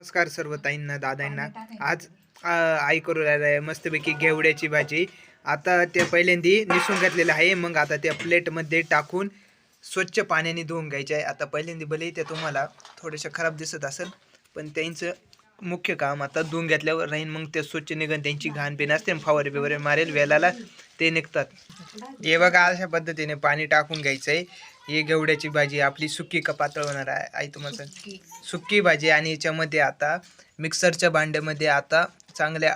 नमस्कार सर्व ताईंना दादांना. आज आई करू राहिला आहे मस्तपैकी घेवड्याची भाजी. आता ते पहिल्यांदी निसून घातलेलं आहे. मग आता त्या प्लेटमध्ये टाकून स्वच्छ पाण्याने धुवून घ्यायचे आहे. आता पहिल्यांदी भले ते तुम्हाला थोडेसे खराब दिसत असेल पण त्यांचं मुख्य काम आता धुवून घेतल्यावर राहीन. मग ते स्वच्छ निघन त्यांची घाण बिन असते फवारे बिवारे मारेल वेलाला ते निघतात. हे बघा अशा पद्धतीने पाणी टाकून घ्यायचं आहे ही घेवड्याची भाजी आपली सुकी का पातळ होणार आहे? आई तुम्हाला सुकी. भाजी आणि याच्यामध्ये आता मिक्सरच्या भांड्यामध्ये आता चांगल्या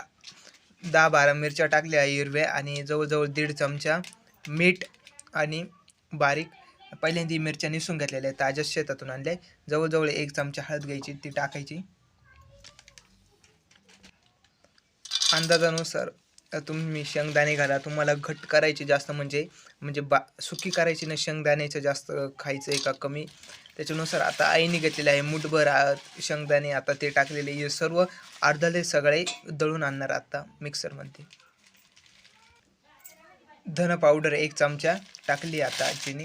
दहा बारा मिरच्या टाकल्या हिरव्या आणि जवळजवळ दीड चमचा मीठ आणि बारीक पहिल्यांदा मिरच्या निसून घेतलेल्या आहेत ताज्या शेतातून आणल्या जवळजवळ एक चमचा हळद घ्यायची ती टाकायची. अंदाजानुसार तुम्ही शेंगदाणे घाला. तुम्हाला घट करायचे जास्त म्हणजे म्हणजे बा सुकी करायची ना शेंगदाण्याचं जास्त खायचं आहे का कमी? त्याच्यानुसार आता आईने घेतलेलं आहे मुठभर शेंगदाणे आता ते टाकलेले हे सर्व अर्धाले सगळे दळून आणणार आता मिक्सरमध्ये धन पावडर एक चमचा टाकली आता आजीने.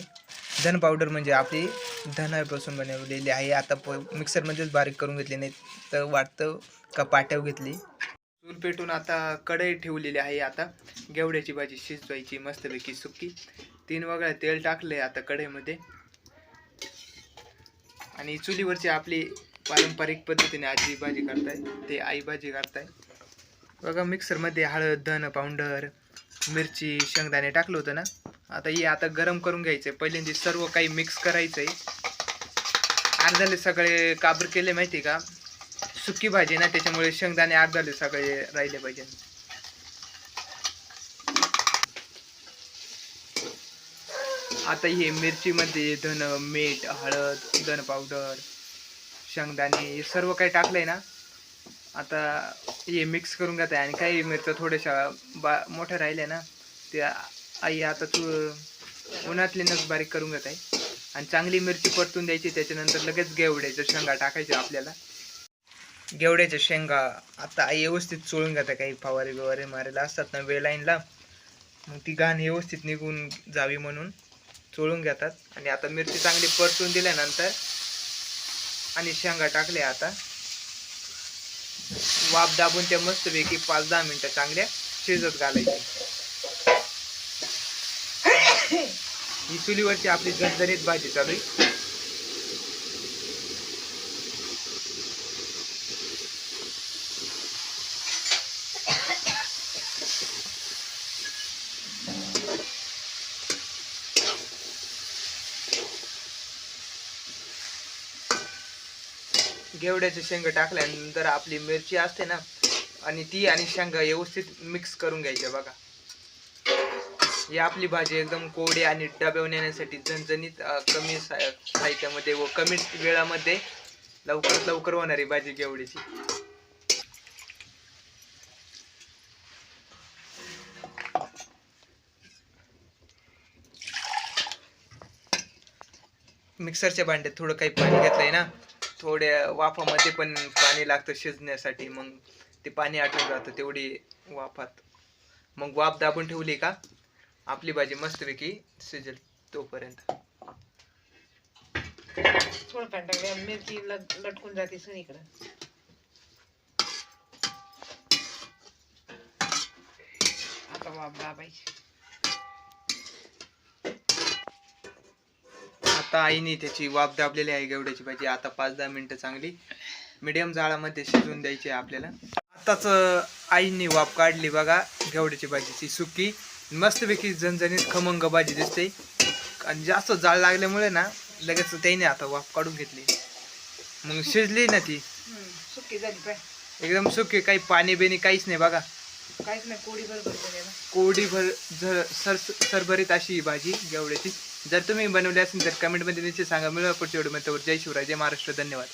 धन पावडर म्हणजे आपली धनापासून बनवलेली आहे. आता प मिक्सरमध्येच बारीक करून घेतली नाही तर वाटतं का पाट्याव घेतली? चूल पेटून आता कढई ठेवलेली आहे आता. गेवड्याची भाजी शिजवायची मस्तपैकी सुकी. तीन वगळ्या तेल टाकलंय आता कढईमध्ये. आणि चुलीवरची आपली पारंपरिक पद्धतीने आजी भाजी करताय ते आई भाजी करताय. बघा मिक्सरमध्ये हळद धन पावडर मिरची शेंगदाणे टाकलं होतं ना. आता हे आता गरम करून घ्यायचं आहे पहिल्यांदा सर्व काही मिक्स करायचं आहे अर्धाले सगळे काबर केले माहिती का? सुकी भाजी ना त्याच्यामुळे शेंगदाणे अर्धाले सगळे राहिले पाहिजे. आता हे मिरचीमध्ये धन मीठ हळद धन पावडर शेंगदाणे हे सर्व काही टाकलंय ना आता हे मिक्स करून घेत आहे. आणि काही मिरच्या थोड्याशा बा मोठ्या राहिल्या ना त्या आई आता तू उन्हातलीनच बारीक करून घेत आहे. आणि चांगली मिरची परतून द्यायची त्याच्यानंतर लगेच गेवड्याच्या शेंगा टाकायच्या आपल्याला. गेवड्याच्या शेंगा आता आई व्यवस्थित चोळून घेतात काही फवारे बिवारे मारायला असतात ना वेलाईनला मग ती घाण व्यवस्थित निघून जावी म्हणून चोळून घेतात. आणि आता मिरची चांगली परतून दिल्यानंतर आणि शेंगा टाकल्या आता. वाफ दाबून त्या मस्तपैकी पाच दहा मिनिटं चांगल्या शिजत घालायची. ही चुलीवरची आपली झणझणीत भाजी चालू आहे. गेवड्याचे शेंग टाकल्यानंतर आपली मिरची असते ना आणि ती आणि शेंगा व्यवस्थित मिक्स करून घ्यायच्या बघा. ही आपली भाजी एकदम कोरडी आणि डब्यावर नेण्यासाठी झणझणीत कमी साहित्यामध्ये व कमी वेळामध्ये लवकरात लवकर होणारी भाजी गेवड्याची. मिक्सरच्या भांड्यात थोडं काही पाणी घेतलंय ना. थोड्या वाफामध्ये पण पाणी लागतं शिजण्यासाठी मग ते पाणी आटून जातं तेवढी वाफात. मग वाफ दाबून ठेवली का आपली भाजी मस्तपैकी शिजेल तोपर्यंत. थोडं टाकल्या मिरची लट- लटकून जाते सगळीकडं. आता वाप दाबायची. आता आईने त्याची वाफ दाबलेली आहे गेवड्याची भाजी. आता पाच दहा मिनिटं चांगली मिडियम जाळामध्ये शिजवून द्यायची आहे आपल्याला. आताच आईने वाफ काढली बघा गेवड्याची भाजीची सुकी. मस्तपैकी झणझणीत खमंग भाजी दिसते. आणि जास्त जाळ लागल्यामुळे ना लगेच त्याने आता वाफ काढून घेतली. मग शिजली ना ती. सुकी झाली एकदम सुकी काही पाणी बिणी काहीच नाही बघा. काहीच नाही कोडी बरोबर कोडी भर सर सरभरीत अशी ही भाजी गेवड्याची जर तुम्ही बनवली असेल तर कमेंटमध्ये निश्चित सांगा. मिळवा पुढच्या व्हिडिओमध्ये जय शिवराय. जय महाराष्ट्र. धन्यवाद.